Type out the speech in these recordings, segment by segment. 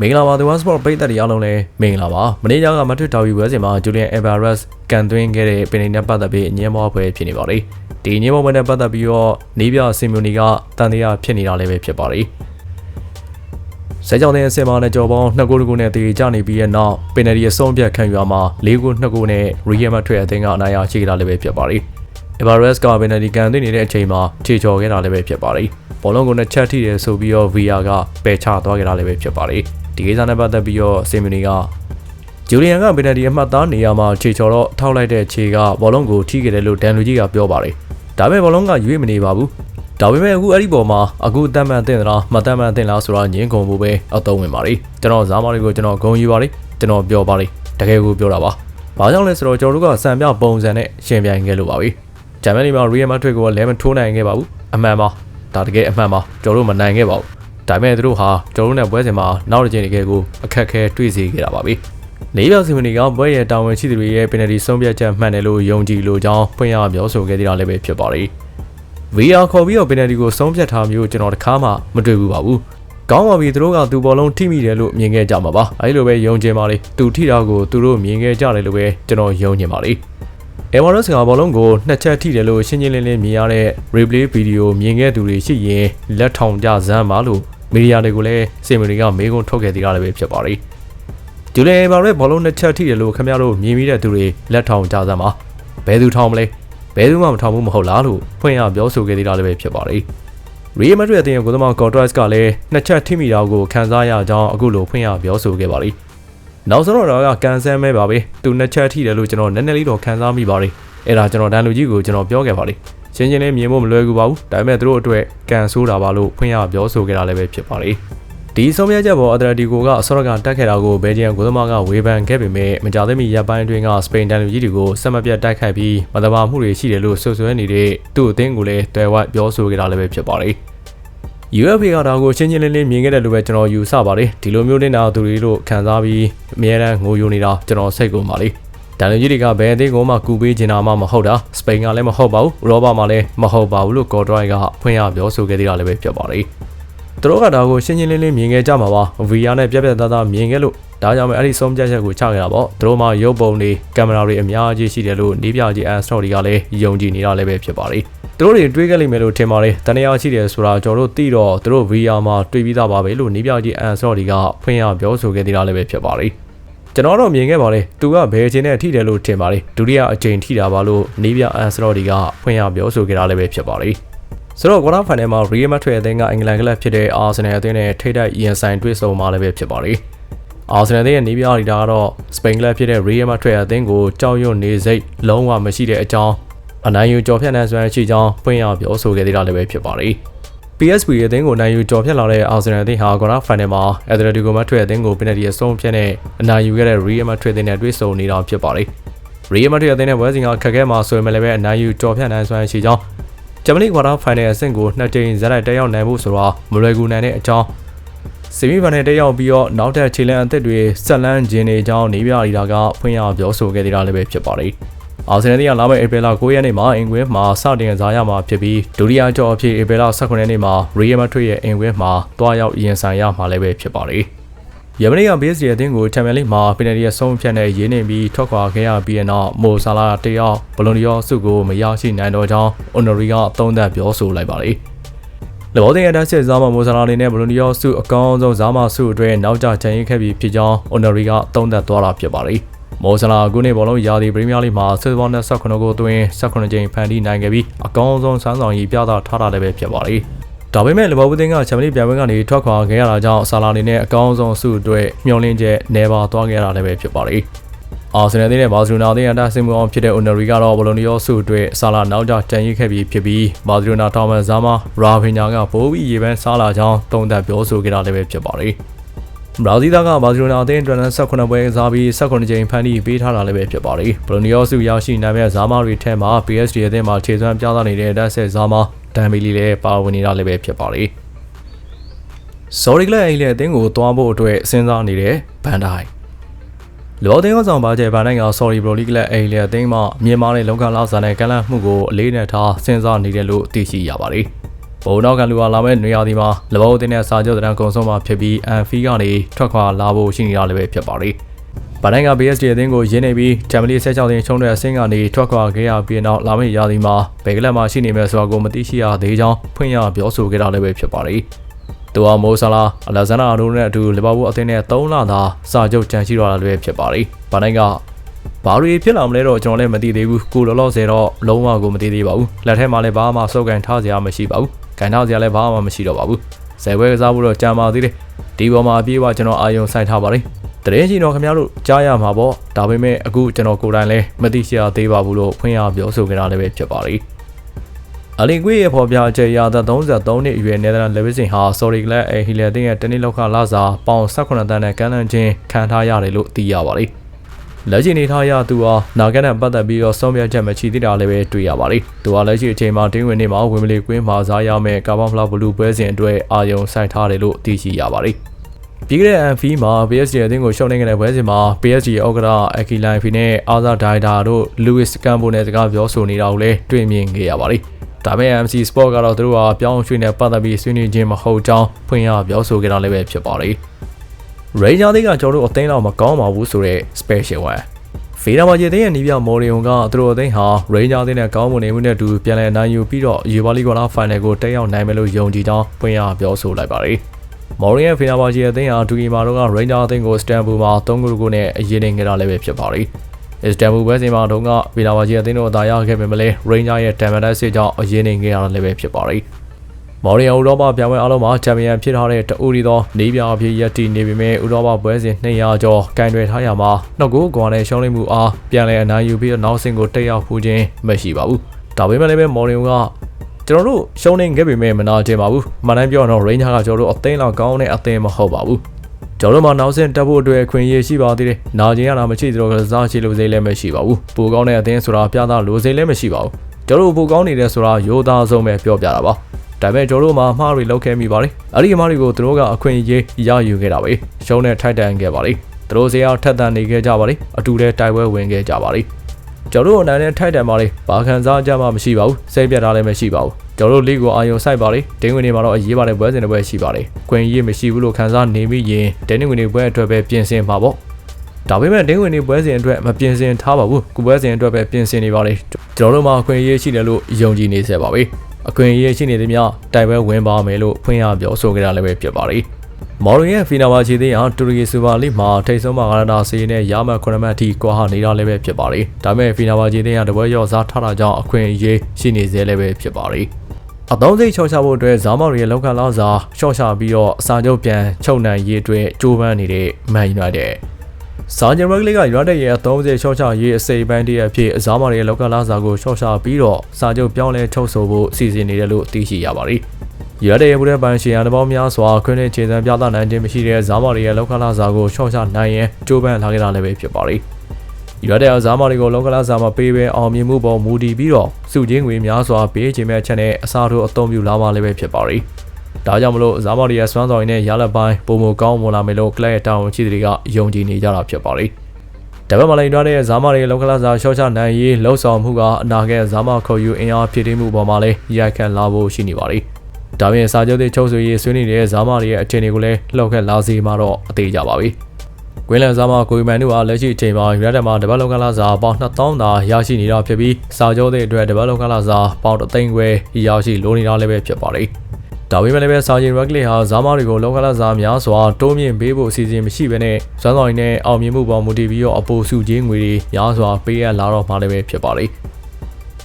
မင်္ဂလာပါဒီဝမ်စပေါ့ပိတ်သက်တွေအားလုံးလည်းမင်္ဂလာပါမနေ့ကမထွတ်တော်ယူပွဲစဉ်မှာဂျူလီယန်အဗာရက်စ်ကန်သွင်းခဲ့တဲ့ပင်နေနဲ့ပတ်သက်ပြီးအငြင်းမောပွဲဖြစ်နေပါလေဒီအငြင်းမောပွဲနဲ့ပတ်သက်ပြီးတော့နေပြစင်မြူနီကတန်တရားဖြစ်နေတာလည်းပဲဖြစ်ပါလေစဲကြောင်တဲ့အစင်မာနဲ့ကြော်ပေါင်းနှစ်ကိုးတကူနဲ့တည်ကြနေပြီးတဲ့နောက်ပင်နယ်ဒီအဆုံးဖြတ်ခံယူမှာ၄ကိုနှစ်ကိုနဲ့ရီယမ်မထွေအသင်းကအနိုင်ရရှိကြတာလည်းပဲဖြစ်ပါလေအဗာရက်စ်ကပင်နယ်ဒီကန်သွင်းနေတဲ့အချိန်မှာခြေချော်ခဲ့တာလည်းပဲဖြစ်ပါလေဘောလုံးကိုနှစ်ချက်ထိတယ်ဆိုပြီးတော့ VR ကပယ်ချသွားခဲ့တာလည်းပဲဖြစ်ပါလေ ဒီကိစ္စနဲ့ပတ်သက်ပြီးတော့စင်မီနီကဂျူလီယန်ကပင်နယ်ဒီအမှတ်သားနေရာမှာခြေချော်တော့ထောက်လိုက်တဲ့ခြေကဘောလုံးကိုထိခဲ့တယ်လို့ဒန်လူကြီးကပြောပါတယ်ဒါပေမဲ့ဘောလုံးကရွေးမနေပါဘူးဒါပေမဲ့အခုအဲ့ဒီပေါ်မှာအခုတတ်မှန်တင်သလားမတတ်မှန်တင်လားဆိုတာညင်းကုန်ဖို့ပဲအသုံးဝင်ပါလေကျွန်တော်ဇာမာတွေကိုကျွန်တော်ဂုံယူပါလေကျွန်တော်ပြောပါလေတကယ်ကိုပြောတာပါဘာကြောင့်လဲဆိုတော့ကျွန်တော်တို့ကစံပြပုံစံနဲ့ရှင်ပြိုင်ခဲ့လို့ပါပဲဂျမန်နီမှာရီယယ်မက်ဒရစ်ကိုလည်းမထိုးနိုင်ခဲ့ပါဘူးအမှန်ပါဒါတကယ်အမှန်ပါကျွန်တော်တို့မနိုင်ခဲ့ပါဘူး ဒါပေမဲ့သူတို့ဟာကျွန်တော်တို့နဲ့ပွဲစဉ်မှာနောက်တစ်ချိန်တကယ်ကိုအခက်အခဲတွေ့စေခဲ့တာပါပဲလေးပြောက်စီမနီကပွဲရဲ့တာဝန်ရှိသူတွေရဲ့ပင်နယ်တီဆုံးဖြတ်ချက်မှန်တယ်လို့ယုံကြည်လို့ကြောင်းဖွင့်ရပြောဆိုခဲ့သေးတာလည်းပဲဖြစ်ပါတယ် VR ခေါ်ပြီးတော့ပင်နယ်တီကိုဆုံးဖြတ်ထားမျိုးကျွန်တော်တခါမှမတွေ့ဘူးပါဘူးကောင်းပါပြီသူတို့ကသူဘောလုံးထိမိတယ်လို့မြင်ခဲ့ကြမှာပါအဲဒီလိုပဲယုံကြည်ပါလေသူထိတာကိုသူတို့မြင်ခဲ့ကြတယ်လို့ပဲကျွန်တော်ယုံကြည်ပါလေ။ Everest ကဘောလုံးကိုနှစ်ချက်ထိတယ်လို့ရှင်းရှင်းလင်းလင်းမြင်ရတဲ့ replay video မြင်ခဲ့သူတွေရှိရင်လက်ထောင်ကြစမ်းပါလို့ မီဒီယာတွေကိုလည်းစင်မီတွေကမေးခွန်းထုတ်ခဲ့သေးတာလည်းပဲဖြစ်ပါလိမ့်။ဂျူလီဘာရဲ့ဘောလုံးနှစ်ချက်ထိတယ်လို့ခင်ဗျားတို့မြင်မိတဲ့သူတွေလက်ထောင်ကြစမ်းပါ။ဘယ်သူထောင်မလဲ။ဘယ်သူမှမထောင်ဘူးမဟုတ်လားလို့ဖွင့်ရပြောဆိုခဲ့သေးတာလည်းပဲဖြစ်ပါလိမ့်။ Real Madrid အသင်းရဲ့ကိုယ်သမား Courtois ကလည်းနှစ်ချက်ထိမိတာကိုခံစားရကြောင်းအခုလိုဖွင့်ရပြောဆိုခဲ့ပါလိမ့်။နောက်ဆုံးတော့ကကန်ဆယ်မဲပါပဲ။သူနှစ်ချက်ထိတယ်လို့ကျွန်တော်နည်းနည်းလေးတော့ခံစားမိပါလိမ့်။အဲ့ဒါကျွန်တော်ဒန်လူကြီးကိုကျွန်တော်ပြောခဲ့ပါလိမ့်။ ရှင်းရှင်းလေးမြင်ဖို့မလွယ်ကူပါဘူး။ဒါပေမဲ့သူတို့အတွက်ကန်ဆိုးတာပါလို့ဖွင့်ရပြောဆိုခဲ့တာလည်းပဲဖြစ်ပါလိမ့်။ဒီဆုံးဖြတ်ချက်ပေါ်အက်တလက်တီကိုကအစောရကတက်ခဲ့တာကိုဘယ်ဂျီယံကိုသမားကဝေဖန်ခဲ့ပေမဲ့မကြသေးမီရပ်ပိုင်းအတွင်းကစပိန်တန်လူကြီးတွေကိုဆက်မပြတ်တိုက်ခိုက်ပြီးမတမာမှုတွေရှိတယ်လို့ဆွဆွဲနေတဲ့သူ့အသင်းကိုလည်းတွယ်ဝပြောဆိုခဲ့တာလည်းပဲဖြစ်ပါလိမ့်။ UFA ကဒါကိုရှင်းရှင်းလင်းလင်းမြင်ခဲ့တယ်လို့ပဲကျွန်တော်ယူဆပါတယ်ဒီလိုမျိုးနေတာသူတွေလို့ခံစားပြီးအများအားငိုယိုနေတာကျွန်တော်စိတ်ကုန်ပါလိမ့် ဒန်လူကြီးတွေကဘယ်အသင်းကိုမှကူပေးချင်တာမှမဟုတ်တာစပိန်ကလည်းမဟုတ်ပါဘူးရောဘာမှလည်းမဟုတ်ပါဘူးလို့ကော်ဒရိုက်ကဖွင့်ရပြောဆိုခဲ့သေးတာလည်းပဲဖြစ်ပါလိမ့်သူတို့ကဒါကိုရှင်းရှင်းလင်းလင်းမြင်ခဲ့ကြမှာပါ VR နဲ့ပြက်ပြက်သားသားမြင်ခဲ့လို့ဒါကြောင့်ပဲအဲ့ဒီဆုံးဖြတ်ချက်ကိုချခဲ့တာပေါ့သူတို့မှရုပ်ပုံတွေကင်မရာတွေအများကြီးရှိတယ်လို့နေပြကြီးအန်စတော်တွေကလည်းယုံကြည်နေတာလည်းပဲဖြစ်ပါလိမ့်သူတို့တွေတွေးခဲ့လိမ့်မယ်လို့ထင်ပါတယ်တန်ရာရှိတယ်ဆိုတာကျွန်တော်တို့သိတော့သူတို့ VR မှာတွေးပြီးသားပါပဲလို့နေပြကြီးအန်စတော်တွေကဖွင့်ရပြောဆိုခဲ့သေးတာလည်းပဲဖြစ်ပါလိမ့် ကျွန်တော်တော့မြင်ခဲ့ပါလေသူကဘယ်အချိန်နဲ့ထိတယ်လို့ထင်ပါလေဒုတိယအချိန်ထိတာပါလို့နေပြအန်စတော်တွေကဖွင့်ရပြောဆိုခဲ့တာလည်းပဲဖြစ်ပါလိမ့်ဆိုတော့ quarter final မှာ Real Madrid အသင်းကအင်္ဂလန်ကလပ်ဖြစ်တဲ့ Arsenal အသင်းနဲ့ထိတိုက်ရင်ဆိုင်တွေ့ဆုံမှာလည်းပဲဖြစ်ပါလိမ့်အာဆင်နယ်ရဲ့နေပြရီတာကတော့စပိန်ကလပ်ဖြစ်တဲ့ Real Madrid အသင်းကိုကြောက်ရွံ့နေစိတ်လုံးဝမရှိတဲ့အကြောင်းအနိုင်ယူကြော်ဖြတ်နိုင်စွမ်းရှိကြောင်းဖွင့်ရပြောဆိုခဲ့သေးတာလည်းပဲဖြစ်ပါတယ်။ PSV အသင်းကိုနိုင်ယူကြော်ဖြတ်လာတဲ့အာဆင်နယ်အသင်းဟာကွာတာဖိုင်နယ်မှာ Atletico Madrid အသင်းကိုပင်နယ်တီအဆုံးဖြတ်နဲ့အနိုင်ယူခဲ့တဲ့ Real Madrid အသင်းနဲ့တွေ့ဆုံနေတာဖြစ်ပါတယ်။ Real Madrid အသင်းနဲ့ဝဲစင်ကခက်ခဲမှာဆိုရင်လည်းပဲအနိုင်ယူကြော်ဖြတ်နိုင်စွမ်းရှိကြောင်းဂျမနီကွာတာဖိုင်နယ်အဆင့်ကိုနှစ်ကြိမ်ဇက်လိုက်တက်ရောက်နိုင်ဖို့ဆိုတာမလွယ်ကူနိုင်တဲ့အကြောင်းဆီမီဖန်နယ်တက်ရောက်ပြီးတော့နောက်ထပ်ခြေလမ်းအသစ်တွေဆက်လန်းခြင်းတွေအကြောင်းနေပြရီတာကဖွင့်ရပြောဆိုခဲ့သေးတာလည်းပဲဖြစ်ပါတယ်။ အာဆင်နယ်ကလာမယ့်ဧပြီလ9ရက်နေ့မှာအင်ကွင်းမှာစတင်စားရမှာဖြစ်ပြီးဒုတိယကြော်အဖြစ်ဧပြီလ18ရက်နေ့မှာရီယယ်မက်ဒရစ်ရဲ့အင်ကွင်းမှာတွားရောက်ရင်ဆိုင်ရမှာလည်းပဲဖြစ်ပါတယ်။ယမနီကဘေးစီအသင်းကိုချန်ပီယံလိမှာပင်နယ်ရီအဆုံးဖြတ်နဲ့ရင်းနေပြီးထွက်ခွာခဲ့ရပြီးတဲ့နောက်မိုဆာလာတယောက်ဘလွန်ဒီယောစုကိုမရရှိနိုင်တော့ကြောင်းအွန်နရီကအသုံးသပ်ပြောဆိုလိုက်ပါတယ်။။လဘောတင်အတက်စစ်ဇာမမိုဆာလာနေနဲ့ဘလိုနီယောစုအကောင်းဆုံးဇာမစုအတွက်နောက်ကျချန်ရင်ခဲ့ပြီးဖြစ်ကြောင်းအွန်နရီကသုံးသပ်သွားတာဖြစ်ပါတယ်။ မိုဆာလာအခုနေ့ဘောလုံးရာသီပရီးမီးယားလိမှာစစ်ဘောနဲ့18ကိုသွင်း18ကြိမ်ဖန်တီးနိုင်ခဲ့ပြီးအကောင်းဆုံးစမ်းဆောင်ရည်ပြသထားတာလည်းပဲဖြစ်ပါတယ်။ဒါပေမဲ့လဘောဘူးတင်ကချန်ပီယံပြိုင်ပွဲကနေထွက်ခွာခဲ့ရတာကြောင့်ဆာလာနေနဲ့အကောင်းဆုံးစုအတွက်မျှော်လင့်ချက်နေပါသွားခဲ့ရတာလည်းပဲဖြစ်ပါတယ်။အာဆင်နယ်နဲ့ဘာစီလိုနာအသင်းအတားဆင်မှုအောင်ဖြစ်တဲ့အိုနယ်ရီကတော့ဘလိုနီယောစုအတွက်ဆာလာနောက်ကျတန်ရိပ်ခဲ့ပြီးဖြစ်ပြီးဘာစီလိုနာထောင်မန်ဇာမာရာဖင်ညာကပိုးပြီးရေပန်းစားလာကြောင်းတုံ့တက်ပြောဆိုခဲ့တာလည်းပဲဖြစ်ပါတယ်။ ဘရာဇီးသားကဘာစီလိုနာအသင်းအတွက်18ပွဲစားပြီး18ကြိမ်ဖန်တီးပေးထားတာလည်းပဲဖြစ်ပါတယ်။ဘလိုနီယောစုရောက်ရှိနိုင်မဲ့ဇာမာတွေထဲမှာ PSG အသင်းမှာခြေစွမ်းပြသနေတဲ့တက်ဆက်ဇာမာဒန်ဘီလီလည်းပါဝင်နေတာလည်းပဲဖြစ်ပါတယ်။ Sorry ကလည်းအဲ့လေအသင်းကိုတွားဖို့အတွက်စဉ်းစားနေတဲ့ဘန်ဒိုင်လောသင်းအောင်ဆောင်ပါကျဲဗန်နိုင်က Sorry Bro League လက်အိမ်လေအသင်းမှမြန်မာနဲ့လုံကလာစာနဲ့ကန့်လန့်မှုကိုအလေးနဲ့ထားစဉ်းစားနေတယ်လို့သိရှိရပါတယ်။ ဘုံနောက်ကလူဟာလာမဲ့နေရာဒီမှာလဘောတင်တဲ့စာချုပ်တန်းကုံဆုံးမှာဖြစ်ပြီးအန်ဖီကနေထွက်ခွာလာဖို့ရှိနေတာလည်းပဲဖြစ်ပါတယ်။ဗတိုင်းက BSD အသင်းကိုရင်းနေပြီးဂျမ်မလီ16တင်ချုံတဲ့အဆင့်ကနေထွက်ခွာခဲ့ရပြီးနောက်လာမယ့်ရာသီမှာဘယ်ကလပ်မှာရှိနေမယ်ဆိုတာကိုမသိရှိရသေးကြောင်းဖွင့်ရပြောဆိုခဲ့တာလည်းပဲဖြစ်ပါတယ်။သူဟာမိုဆာလာအလက်ဇန်နာရိုနဲ့အတူလီဗာပူးအသင်းနဲ့3လသာစာချုပ်ကြံရှိတော့တာလည်းဖြစ်ပါတယ်။ဗတိုင်းကဘာတွေဖြစ်လာမလဲတော့ကျွန်တော်လည်းမသိသေးဘူးကိုလောလောဆယ်တော့လုံးဝကိုမသိသေးပါဘူးလက်ထဲမှာလည်းဘာမှစုပ်ကန်ထားစရာမရှိပါဘူး ကန်ထားစရာလည်းဘာမှမရှိတော့ပါဘူးဆယ်ဘွဲကစားဖို့တော့ကြံပါသေးတယ်ဒီပေါ်မှာအပြေးအဝကျွန်တော်အာယုံဆိုင်ထားပါတယ်တရင်ရှင်တော်ခင်ဗျားတို့ကြားရမှာပေါ့ဒါပေမဲ့အခုကျွန်တော်ကိုယ်တိုင်လည်းမသိရှိရသေးပါဘူးလို့ဖွင့်ရပြောဆိုကြတာလည်းပဲဖြစ်ပါလိမ့်အလင်ကွေးရဲ့ဖော်ပြချက်အရသက်33နှစ်အရွယ်နယ်သာလန်လေဗစ်စင်ဟာဆော်ရီကလက်အဲဟီလီတင်ရဲ့တနည်းလောက်ခလာစာပေါင်18တန်းနဲ့ကမ်းလှမ်းခြင်းခံထားရတယ်လို့သိရပါတယ် လက်ရှိနေထားရသူဟာနာဂတ်နဲ့ပတ်သက်ပြီးတော့ဆုံးဖြတ်ချက်မရှိသေးတာလည်းပဲတွေ့ရပါတယ်။သူဟာလက်ရှိအချိန်မှာတင်းဝင်နေမှာဝင်မလီကွင်းမှာစားရမယ့်ကာဗွန်ဖလာဘလူးပွဲစဉ်အတွက်အာယုံဆိုင်ထားတယ်လို့သိရှိရပါတယ်။ပြီးခဲ့တဲ့ MV မှာ PSG အသင်းကိုရှုံးနေခဲ့တဲ့ပွဲစဉ်မှာ PSG ဩကရာအကီလိုင်ဖီနဲ့အာဇာဒိုင်ဒါတို့ Louis Campo နဲ့စကားပြောဆိုနေတာကိုလည်းတွေ့မြင်ခဲ့ရပါတယ်။ဒါပေမဲ့ MC Sport ကတော့သူတို့ဟာပြောင်းရွှေ့နဲ့ပတ်သက်ပြီးဆွေးနွေးခြင်းမဟုတ်ကြောင်းဖွင့်ရပြောဆိုခဲ့တာလည်းပဲဖြစ်ပါတယ်။ Ranger တွေကကျွန်တော်တို့အသိန်းတော့မကောင်းပါဘူးဆိုတော့ special one ဖေးနာမာဂျီတဲ့ရဲ့နီးပြမော်ရီယွန်ကသူတို့အသိန်းဟာ Ranger တဲ့နဲ့ကောင်းမွန်နေမှုနဲ့အတူပြန်လည်နိုင်ယူပြီးတော့ယူပါလီကွာလာဖိုင်နယ်ကိုတက်ရောက်နိုင်မယ်လို့ယုံကြည်ကြောင်းပွင့်ရပြောဆိုလိုက်ပါတယ်။မော်ရီယန်ဖေးနာမာဂျီအသိန်းဟာဒူကီမာတို့က Ranger အသိန်းကိုစတန်ဘူမှာ3ဂိုးကိုနဲ့အရေးနေခဲ့တာလည်းပဲဖြစ်ပါတယ်။အစ္စတန်ဘူပဲစီမှာတုန်းကဖေးနာမာဂျီအသိန်းတို့အသာရခဲ့ပေမဲ့လည်း Ranger ရဲ့တမ်မန်တက်စစ်ကြောင့်အရေးနေခဲ့ရတာလည်းပဲဖြစ်ပါတယ်။ မော်ရီယန်ဥရောပပြိုင်ပွဲအလုံးမှာချန်ပီယံဖြစ်ထားတဲ့တူရီသောနေပြအဖြစ်ရက်တီနေပေမဲ့ဥရောပပွဲစဉ်200ကျော်ကင်တွယ်ထားရမှာနှုတ်ကိုကွာနဲ့ရှုံးလိမ့်မှုအားပြန်လည်အနိုင်ယူပြီးနောက်ဆင့်ကိုတက်ရောက်ဖူးခြင်းမရှိပါဘူး။ဒါပေမဲ့လည်းမော်ရီယန်ကကျွန်တော်တို့ရှုံးနေခဲ့ပေမဲ့မနာကျင်ပါဘူး။မှန်တိုင်းပြောတော့ Ranger ကကျွန်တော်တို့အသိန်းလောက်ကောင်းတဲ့အသင်းမဟုတ်ပါဘူး။ကျွန်တော်တို့မှာနောက်ဆင့်တက်ဖို့အတွက်ခွင့်ရရှိပါသေးတယ်။နာကျင်ရတာမရှိသလိုကစားချီလို့စိလည်းမရှိပါဘူး။ပိုကောင်းတဲ့အသင်းဆိုတာပြသလို့စိလည်းမရှိပါဘူး။ကျွန်တော်တို့ပိုကောင်းနေတယ်ဆိုတာရိုးသားဆုံးပဲပြောပြတာပါ။ ဒါပေမဲ့ကျွန်တော်တို့မှာအမှားတွေလုပ်ခဲ့မိပါတယ်အဲ့ဒီအမှားတွေကိုသူတို့ကအခွင့်အရေးရယူခဲ့တာပဲရှုံးနဲ့ထိုက်တန်ခဲ့ပါလိမ့်သူတို့စရာထက်သန်နေခဲ့ကြပါလိမ့်အတူတည်းတိုက်ပွဲဝင်ခဲ့ကြပါလိမ့်ကျွန်တော်တို့အနိုင်နဲ့ထိုက်တန်ပါလိမ့်ဘာခံစားကြမှမရှိပါဘူးစိတ်ပြတ်တာလည်းမရှိပါဘူးကျွန်တော်တို့လိကိုအာယုံဆိုင်ပါလေဒင်းဝင်တွေမှာတော့အရေးပါတဲ့ပွဲစဉ်တွေပဲရှိပါလေခွင့်ရေးမရှိဘူးလို့ခံစားနေမိရင်ဒင်းဝင်တွေပွဲအတွက်ပဲပြင်ဆင်ပါပေါ့ဒါပေမဲ့ဒင်းဝင်တွေပွဲစဉ်အတွက်မပြင်ဆင်ထားပါဘူးကုပွဲစဉ်အတွက်ပဲပြင်ဆင်နေပါလေကျွန်တော်တို့မှာခွင့်ရေးရှိတယ်လို့ယုံကြည်နေစေပါပဲ အခွင့်အရေးရှိနေသည်များတိုင်ပွဲဝင်ပါမယ်လို့ဖွင့်ရပြောဆိုခဲ့တာလည်းပဲဖြစ်ပါတယ်။မော်ရီရဲ့ဖီနာဘာချီသေးအောင်တူရီစူပါလိမှာထိတ်ဆုံးမှာဂရနာစီနဲ့ရမ9မှတ်အထိကွာဟနေတာလည်းပဲဖြစ်ပါတယ်။ဒါပေမဲ့ဖီနာဘာချီသေးအောင်တပွဲရော့စားထားတာကြောင့်အခွင့်အရေးရှိနေသေးလည်းပဲဖြစ်ပါတယ်။အသုံးစိတ်ချောချဖို့အတွက်ဇာမော်ရီရဲ့လောက်ခလောက်စာရှော့ချပြီးတော့အစာချုပ်ပြန်ချုပ်နိုင်ရေးအတွက်ကြိုးပမ်းနေတဲ့ Man United စာဂျန်ရက်လေးကရွာတဲ့ရဲ့30ရှော့ချရေးအစိပ်ပိုင်းတည်းအဖြစ်အစားမတွေလောက်ကလာစာကိုရှော့ချပြီးတော့စာချုပ်ပြောင်းလဲထုတ်ဆိုဖို့စီစဉ်နေတယ်လို့သိရှိရပါတယ်။ရွာတဲ့ရဲ့ဘူးတဲ့ပန်ရှင်ရန်တပေါင်းများစွာခွင့်နဲ့ခြေစံပြသနိုင်ခြင်းမရှိတဲ့ဇာမတွေရဲ့လောက်ကလာစာကိုရှော့ချနိုင်ရင်ကြိုးပမ်းလာခဲ့တာလည်းပဲဖြစ်ပါတယ်။ရွာတဲ့ဇာမတွေကိုလောက်ကလာစာမှာပေးပဲအောင်မြင်မှုပေါ်မူတည်ပြီးတော့စုချင်းငွေများစွာပေးခြင်းမဲ့ချက်နဲ့အစားထိုးအသုံးပြုလာမှလည်းပဲဖြစ်ပါတယ်။ ဒါကြောင့်မလို့ဇာမော်ရီရဲ့စွမ်းဆောင်ရည်နဲ့ရလက်ပိုင်းပုံမကောင်းမွန်လာမယ်လို့ကလပ်ရဲ့တာဝန်ရှိသူတွေကယုံကြည်နေကြတာဖြစ်ပါလိမ့်။တပတ်မလိန်တွားတဲ့ဇာမရီလောကလာစာရှော့ချနိုင်ရေးလှုပ်ဆောင်မှုကအနာဂတ်ဇာမခေါ်ယူအင်အားဖြစ်တည်မှုပေါ်မှာလည်းရိုက်ခတ်လာဖို့ရှိနေပါလိမ့်။ဒါပြင်စာချုပ်တွေချုပ်ဆိုရေးဆွေးနွေးနေတဲ့ဇာမရီရဲ့အခြေအနေကိုလည်းလှုပ်ခတ်လာစီမှာတော့အသေးကြပါပြီ။ကွင်းလန်ဇာမကိုရီမန်တို့အားလက်ရှိအချိန်မှာယူရိုက်တက်မှာတပတ်လောကလာစာပေါင်း2000သာရရှိနေတာဖြစ်ပြီးစာချုပ်တွေအတွက်တပတ်လောကလာစာပေါင်း3သိန်းခွဲရရှိလိုနေတာလည်းပဲဖြစ်ပါလိမ့်။ ဒါပေမဲ့လည်းစာချင်းရက်ဂလစ်ဟာဇာမားတွေကိုလောကလစားများစွာတိုးမြင့်ပေးဖို့အစီအစဉ်မရှိဘဲနဲ့ဇွမ်းဆောင်ရည်နဲ့အောင်မြင်မှုပေါ်မူတည်ပြီးတော့အပိုစုချင်းငွေတွေများစွာပေးရလာတော့မှလည်းပဲဖြစ်ပါလိမ့်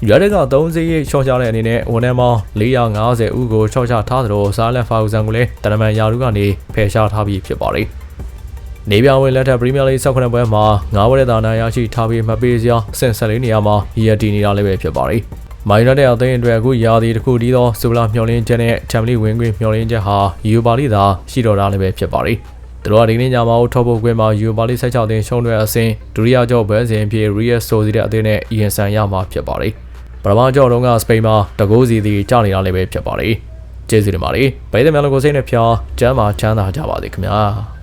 ရတဲ့က3စီးရိတ်ချော့ချတဲ့အနေနဲ့ဝန်ထမ်းပေါင်း450ဦးကိုချော့ချထားသလိုစားလက်ဖာဦးဆန်ကိုလည်းတရမန်ယာရုကနေဖယ်ရှားထားပြီးဖြစ်ပါလိမ့်နေပြောင်းဝင်လက်ထက်ပရီးမီယာလိဂ်16ပွဲမှာ9ပွဲတဲ့တာနာရရှိထားပြီးမပေးစရာဆင်ဆက်လေးနေရာမှာရီယတီနေတာလည်းပဲဖြစ်ပါလိ မ့်မိုင်းရတဲ့အသင်းအတွက်အခုရာသီတစ်ခုတည်းသောစူလာမျောလင်းချက်နဲ့ချမ်ပလီဝင်ခွင့်မျောလင်းချက်ဟာယူပါလိသာရှိတော်တာလည်းပဲဖြစ်ပါတယ်။သူတို့ကဒီနေ့ညမှာထောက်ဖို့ခွင့်မှာယူပါလိ16သင်းရှုံးတဲ့အဆင့်ဒုတိယကျော်ဘဲစဉ်ဖြစ်ရီယက်ဆိုစီတဲ့အသင်းနဲ့အီယန်ဆန်ရမှာဖြစ်ပါတယ်။ပထမကျော်တုန်းကစပိန်မှာတကိုးစီသည်ကျနေတာလည်းပဲဖြစ်ပါတယ်။ကျေးဇူးတင်ပါတယ်။ဗိုက်သမန်လောကိုစိတ်နဲ့ဖျားကျမ်းမာချမ်းသာကြပါစေခင်ဗျာ။